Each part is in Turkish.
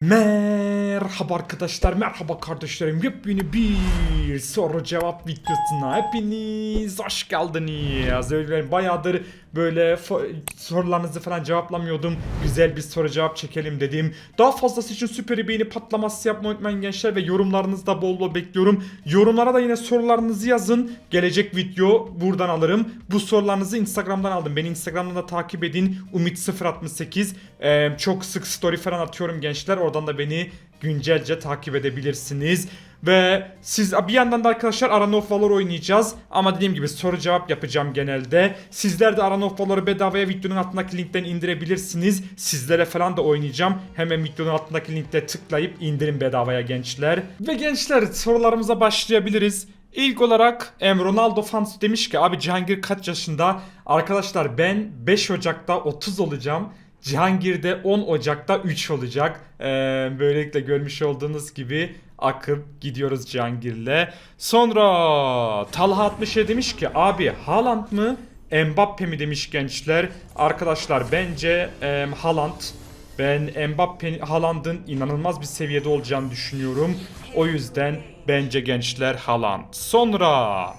Man. Merhaba arkadaşlar, merhaba kardeşlerim. Yepyeni bir soru cevap videosuna hepiniz hoş geldiniz. Öyle bayağıdır böyle sorularınızı falan cevaplamıyordum. Güzel bir soru cevap çekelim dedim. Daha fazlası için süper beğeni patlaması yapmayı unutmayın gençler ve yorumlarınızı da bol bol bekliyorum. Yorumlara da yine sorularınızı yazın. Gelecek video buradan alırım. Bu sorularınızı Instagram'dan aldım. Beni Instagram'dan da takip edin. Umit068. Ee, çok sık story falan atıyorum gençler. Oradan da beni güncelce takip edebilirsiniz. Ve siz bir yandan da arkadaşlar Arena of Valor oynayacağız. Ama dediğim gibi soru cevap yapacağım genelde. Sizler de Arena of Valor'u bedavaya videonun altındaki linkten indirebilirsiniz. Sizlere falan da oynayacağım. Hemen videonun altındaki linkte tıklayıp indirin bedavaya gençler. Ve gençler sorularımıza başlayabiliriz. İlk olarak em, Ronaldo fans demiş ki abi Cihangir kaç yaşında? Arkadaşlar ben 5 Ocak'ta 30 olacağım. Cihangir'de 10 Ocak'ta 3 olacak. Ee, böylelikle görmüş olduğunuz gibi akıp gidiyoruz Cihangir'le. Sonra Talha 67 demiş ki abi Haaland mı Mbappe mi demiş gençler. Arkadaşlar bence em, Haaland ben Mbappe Haaland'ın inanılmaz bir seviyede olacağını düşünüyorum. O yüzden bence gençler Haaland. Sonra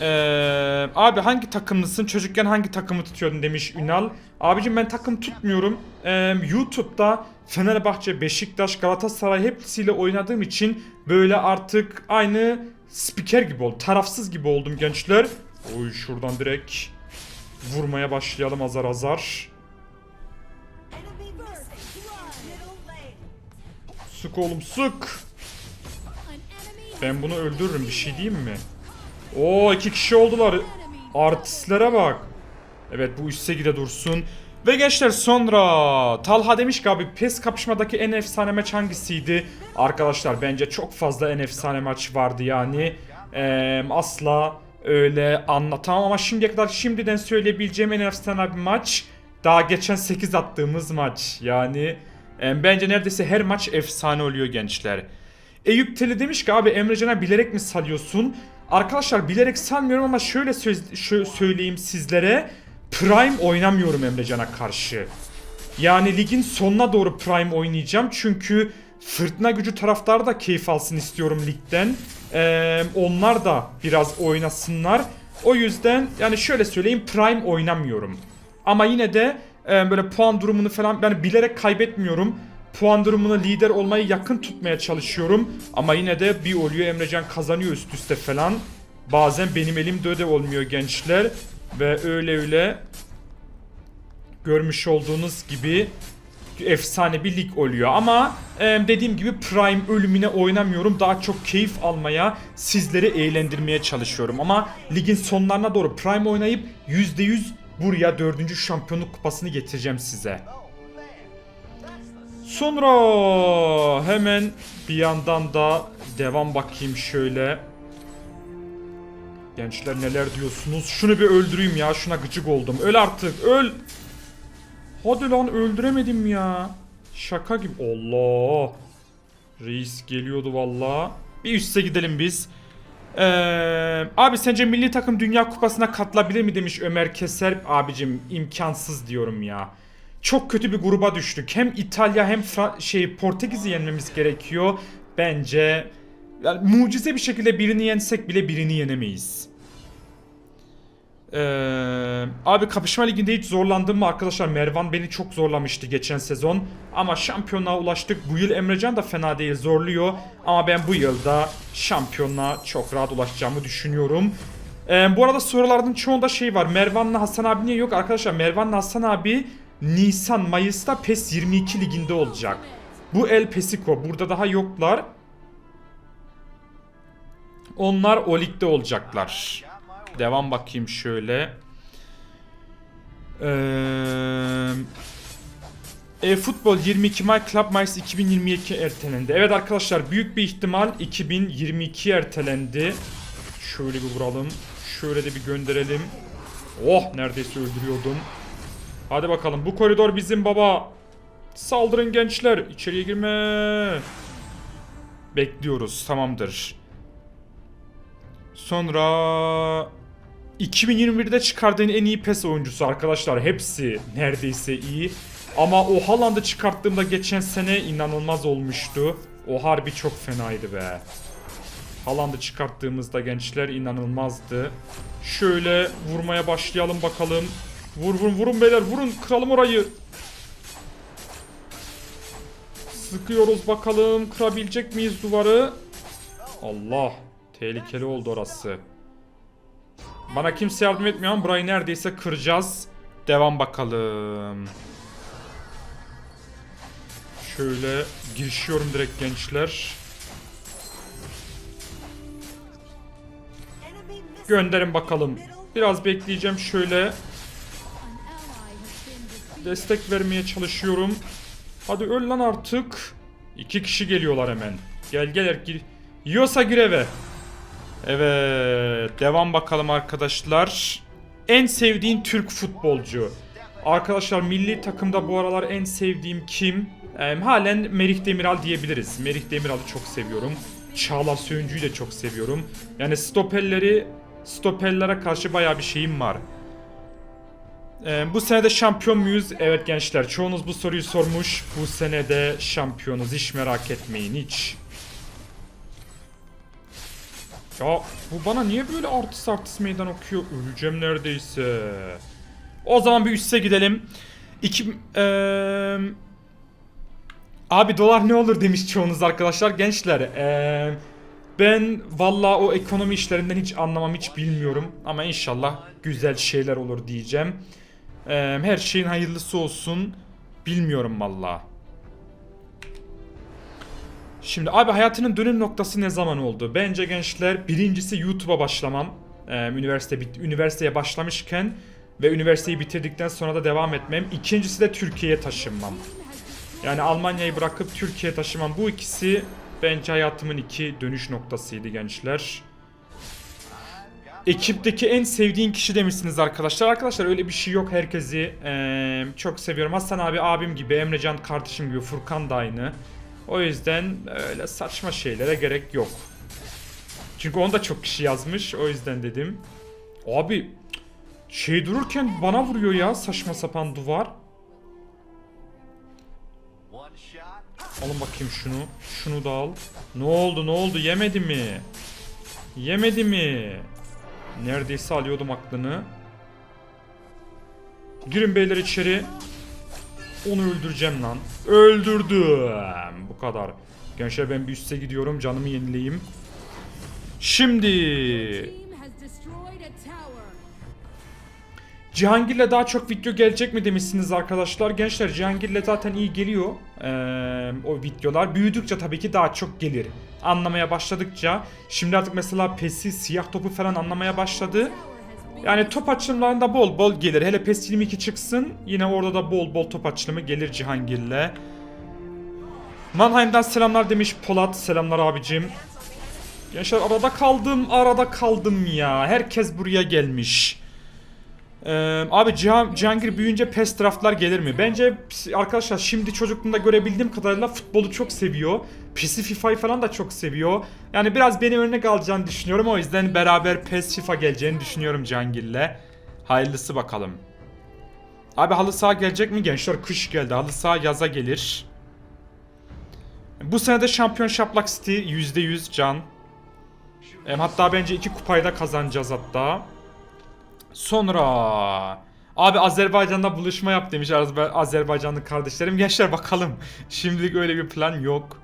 ee, abi hangi takımlısın? Çocukken hangi takımı tutuyordun demiş Ünal. Abicim ben takım tutmuyorum. Ee, YouTube'da Fenerbahçe, Beşiktaş, Galatasaray hepsiyle oynadığım için böyle artık aynı spiker gibi oldum. Tarafsız gibi oldum gençler. Oy şuradan direkt vurmaya başlayalım azar azar. Sık oğlum sık. Ben bunu öldürürüm bir şey diyeyim mi? Oo iki kişi oldular. Artistlere bak. Evet bu üst segide dursun. Ve gençler sonra Talha demiş ki abi PES kapışmadaki en efsane maç hangisiydi? Arkadaşlar bence çok fazla en efsane maç vardı yani. Eee, asla öyle anlatamam ama şimdiye kadar şimdiden söyleyebileceğim en efsane bir maç daha geçen 8 attığımız maç. Yani em, bence neredeyse her maç efsane oluyor gençler. Eyüp Teli demiş ki abi Emrecan'a bilerek mi salıyorsun? Arkadaşlar bilerek salmıyorum ama şöyle söz, şö- söyleyeyim sizlere. Prime oynamıyorum Emrecan'a karşı. Yani ligin sonuna doğru Prime oynayacağım. Çünkü fırtına gücü taraftarı da keyif alsın istiyorum ligden. Ee, onlar da biraz oynasınlar. O yüzden yani şöyle söyleyeyim Prime oynamıyorum. Ama yine de e, böyle puan durumunu falan ben bilerek kaybetmiyorum. Puan durumunu lider olmayı yakın tutmaya çalışıyorum. Ama yine de bir oluyor Emrecan kazanıyor üst üste falan. Bazen benim elimde ödev olmuyor gençler. Ve öyle öyle görmüş olduğunuz gibi efsane bir lig oluyor. Ama dediğim gibi Prime ölümüne oynamıyorum. Daha çok keyif almaya, sizleri eğlendirmeye çalışıyorum. Ama ligin sonlarına doğru Prime oynayıp %100 buraya 4. şampiyonluk kupasını getireceğim size. Sonra hemen bir yandan da devam bakayım şöyle. Gençler neler diyorsunuz? Şunu bir öldüreyim ya. Şuna gıcık oldum. Öl artık. Öl. Hadi lan öldüremedim ya. Şaka gibi. Allah. Reis geliyordu valla. Bir üste gidelim biz. Ee, abi sence milli takım dünya kupasına katılabilir mi demiş Ömer Keser. Abicim imkansız diyorum ya. Çok kötü bir gruba düştük. Hem İtalya hem Fra- şey Portekiz'i yenmemiz gerekiyor. Bence yani mucize bir şekilde birini yensek bile birini yenemeyiz. Ee, abi kapışma liginde hiç zorlandım mı arkadaşlar? Mervan beni çok zorlamıştı geçen sezon. Ama şampiyonluğa ulaştık. Bu yıl Emrecan da fena değil zorluyor. Ama ben bu yılda şampiyonluğa çok rahat ulaşacağımı düşünüyorum. Ee, bu arada sorulardan çoğunda şey var. Mervan'la Hasan abi niye yok? Arkadaşlar Mervan'la Hasan abi Nisan Mayıs'ta PES 22 liginde olacak. Bu El Pesico. Burada daha yoklar. Onlar o ligde olacaklar. Devam bakayım şöyle. Eee e-Futbol 22 May Club Mayıs 2022 ertelendi. Evet arkadaşlar büyük bir ihtimal 2022 ertelendi. Şöyle bir vuralım. Şöyle de bir gönderelim. Oh neredeyse öldürüyordum. Hadi bakalım bu koridor bizim baba. Saldırın gençler. İçeriye girme. Bekliyoruz tamamdır. Sonra 2021'de çıkardığın en iyi PES oyuncusu arkadaşlar. Hepsi neredeyse iyi. Ama o Haaland'ı çıkarttığımda geçen sene inanılmaz olmuştu. O harbi çok fenaydı be. Haaland'ı çıkarttığımızda gençler inanılmazdı. Şöyle vurmaya başlayalım bakalım. Vur vurun vurun beyler vurun kıralım orayı. Sıkıyoruz bakalım kırabilecek miyiz duvarı? Allah tehlikeli oldu orası. Bana kimse yardım etmiyor ama burayı neredeyse kıracağız. Devam bakalım. Şöyle girişiyorum direkt gençler. Gönderin bakalım. Biraz bekleyeceğim şöyle. Destek vermeye çalışıyorum. Hadi öl lan artık. İki kişi geliyorlar hemen. Gel gel gir. Yiyorsa gir eve. Evet. Devam bakalım arkadaşlar. En sevdiğin Türk futbolcu. Arkadaşlar milli takımda bu aralar en sevdiğim kim? Ee, halen Merih Demiral diyebiliriz. Merih Demiral'ı çok seviyorum. Çağlar Söyüncü'yü de çok seviyorum. Yani stoperleri stoperlere karşı bayağı bir şeyim var. Ee, bu sene de şampiyon muyuz? Evet gençler çoğunuz bu soruyu sormuş. Bu sene de şampiyonuz hiç merak etmeyin hiç. Ya bu bana niye böyle artist artist meydan okuyor? Öleceğim neredeyse. O zaman bir üste gidelim. İki... eee, Abi dolar ne olur demiş çoğunuz arkadaşlar. Gençler eee, ben valla o ekonomi işlerinden hiç anlamam hiç bilmiyorum. Ama inşallah güzel şeyler olur diyeceğim. Eee, her şeyin hayırlısı olsun. Bilmiyorum valla. Şimdi abi hayatının dönüm noktası ne zaman oldu? Bence gençler birincisi YouTube'a başlamam. Ee, üniversite bit üniversiteye başlamışken ve üniversiteyi bitirdikten sonra da devam etmem. İkincisi de Türkiye'ye taşınmam. Yani Almanya'yı bırakıp Türkiye'ye taşımam. Bu ikisi bence hayatımın iki dönüş noktasıydı gençler. Ekipteki en sevdiğin kişi demişsiniz arkadaşlar. Arkadaşlar öyle bir şey yok. Herkesi eee, çok seviyorum. Hasan abi abim gibi, Emrecan kardeşim gibi, Furkan da aynı. O yüzden öyle saçma şeylere gerek yok. Çünkü onu da çok kişi yazmış. O yüzden dedim. Abi şey dururken bana vuruyor ya saçma sapan duvar. Alın bakayım şunu. Şunu da al. Ne oldu ne oldu yemedi mi? Yemedi mi? Neredeyse alıyordum aklını. Girin beyler içeri. Onu öldüreceğim lan. Öldürdüm. Bu kadar. Gençler ben bir üste gidiyorum. Canımı yenileyim. Şimdi Cihangir'le daha çok video gelecek mi demişsiniz arkadaşlar. Gençler Cihangir'le zaten iyi geliyor ee, o videolar. Büyüdükçe tabii ki daha çok gelir. Anlamaya başladıkça. Şimdi artık mesela PES'i siyah topu falan anlamaya başladı. Yani top açılımlarında bol bol gelir. Hele PES 22 çıksın yine orada da bol bol top açılımı gelir Cihangir'le. Mannheim'dan selamlar demiş Polat. Selamlar abicim. Gençler arada kaldım, arada kaldım ya. Herkes buraya gelmiş. Ee, abi Cihan, Cihangir büyüyünce PES draftlar gelir mi? Bence arkadaşlar şimdi çocukluğunda görebildiğim kadarıyla futbolu çok seviyor. PES'i FIFA'yı falan da çok seviyor. Yani biraz beni örnek alacağını düşünüyorum. O yüzden beraber PES FIFA geleceğini düşünüyorum Cihangir'le. Hayırlısı bakalım. Abi halı saha gelecek mi gençler? Kış geldi. Halı saha yaza gelir. Bu sene de şampiyon Şaplak City %100 can. Em, hatta bence iki kupayı da kazanacağız hatta. Sonra abi Azerbaycan'da buluşma yap demiş Azerba- Azerbaycanlı kardeşlerim. Gençler bakalım. Şimdilik öyle bir plan yok.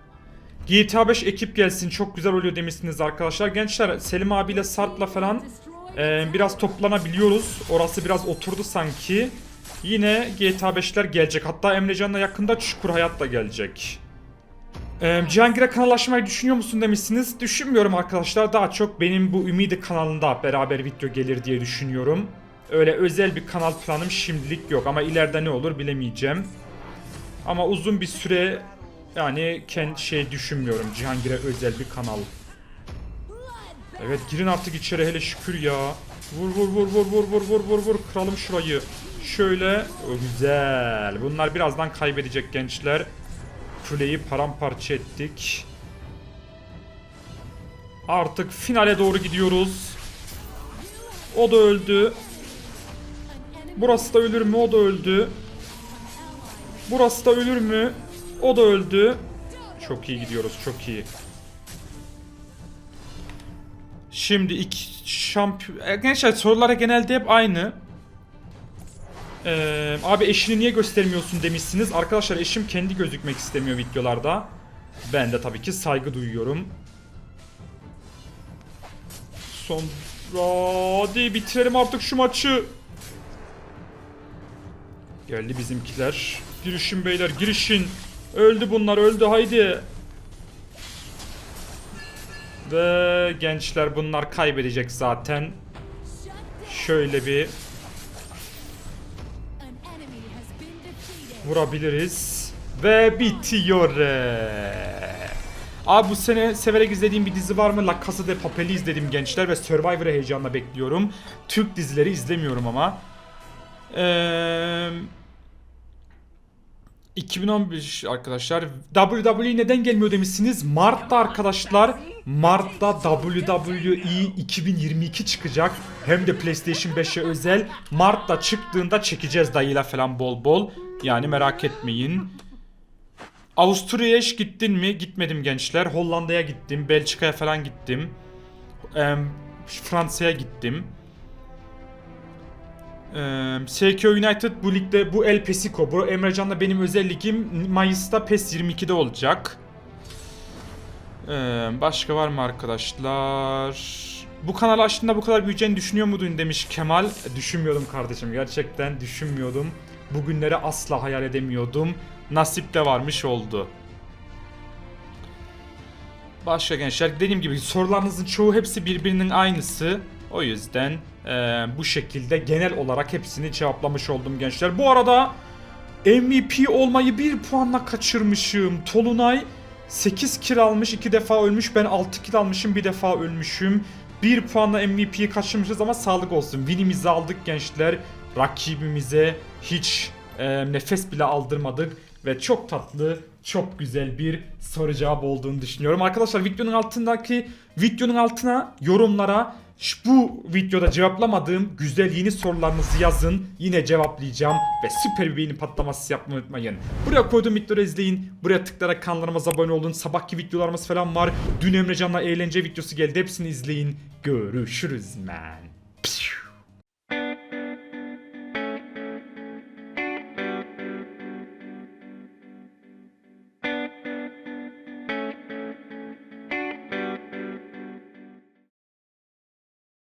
GTA 5 ekip gelsin çok güzel oluyor demişsiniz arkadaşlar. Gençler Selim abiyle Sarp'la falan e, biraz toplanabiliyoruz. Orası biraz oturdu sanki. Yine GTA 5'ler gelecek. Hatta Emrecan'la yakında Çukur Hayat da gelecek. Ee, Cihangir'e kanal açmayı düşünüyor musun demişsiniz. Düşünmüyorum arkadaşlar. Daha çok benim bu Ümidi kanalında beraber video gelir diye düşünüyorum. Öyle özel bir kanal planım şimdilik yok ama ileride ne olur bilemeyeceğim. Ama uzun bir süre yani kendi şey düşünmüyorum Cihangir'e özel bir kanal. Evet girin artık içeri hele şükür ya. Vur vur vur vur vur vur vur vur vur kıralım şurayı. Şöyle güzel. Bunlar birazdan kaybedecek gençler. Kuleyi paramparça ettik. Artık finale doğru gidiyoruz. O da öldü. Burası da ölür mü? O da öldü. Burası da ölür mü? O da öldü. Çok iyi gidiyoruz. Çok iyi. Şimdi iki şampiyon... Gençler sorulara genelde hep aynı. Ee, abi eşini niye göstermiyorsun demişsiniz. Arkadaşlar eşim kendi gözükmek istemiyor videolarda. Ben de tabii ki saygı duyuyorum. Sonra hadi bitirelim artık şu maçı. Geldi bizimkiler. Girişin beyler girişin. Öldü bunlar öldü haydi. Ve gençler bunlar kaybedecek zaten. Şöyle bir vurabiliriz. Ve bitiyor. Abi bu sene severek izlediğim bir dizi var mı? La Casa de Papel'i izledim gençler ve Survivor'ı heyecanla bekliyorum. Türk dizileri izlemiyorum ama. Eee... 2015 arkadaşlar WWE neden gelmiyor demişsiniz. Mart'ta arkadaşlar Mart'ta WWE 2022 çıkacak. Hem de PlayStation 5'e özel. Mart'ta çıktığında çekeceğiz dayıyla falan bol bol. Yani merak etmeyin. Avusturya'ya hiç gittin mi? Gitmedim gençler. Hollanda'ya gittim. Belçika'ya falan gittim. Em, Fransa'ya gittim. Ee, SK United bu ligde bu El Pesico. Bu Emrecan'la benim özel ligim Mayıs'ta PES 22'de olacak. Ee, başka var mı arkadaşlar? Bu kanal açtığında bu kadar büyüyeceğini düşünüyor muydun demiş Kemal. E, Düşünmüyordum kardeşim gerçekten düşünmüyordum. Bugünleri asla hayal edemiyordum. Nasip de varmış oldu. Başka gençler dediğim gibi sorularınızın çoğu hepsi birbirinin aynısı. O yüzden eee, bu şekilde genel olarak hepsini cevaplamış oldum gençler. Bu arada MVP olmayı bir puanla kaçırmışım. Tolunay 8 kill almış 2 defa ölmüş. Ben 6 kill almışım bir defa ölmüşüm. 1 puanla MVP'yi kaçırmışız ama sağlık olsun. Win'imizi aldık gençler. Rakibimize hiç e, nefes bile aldırmadık. Ve çok tatlı, çok güzel bir soru cevap olduğunu düşünüyorum. Arkadaşlar videonun altındaki videonun altına yorumlara bu videoda cevaplamadığım güzel yeni sorularınızı yazın. Yine cevaplayacağım ve süper bir beğeni patlaması yapmayı unutmayın. Buraya koyduğum videoları izleyin. Buraya tıklayarak kanalımıza abone olun. Sabahki videolarımız falan var. Dün Emrecan'la eğlence videosu geldi. Hepsini izleyin. Görüşürüz man. Pişu.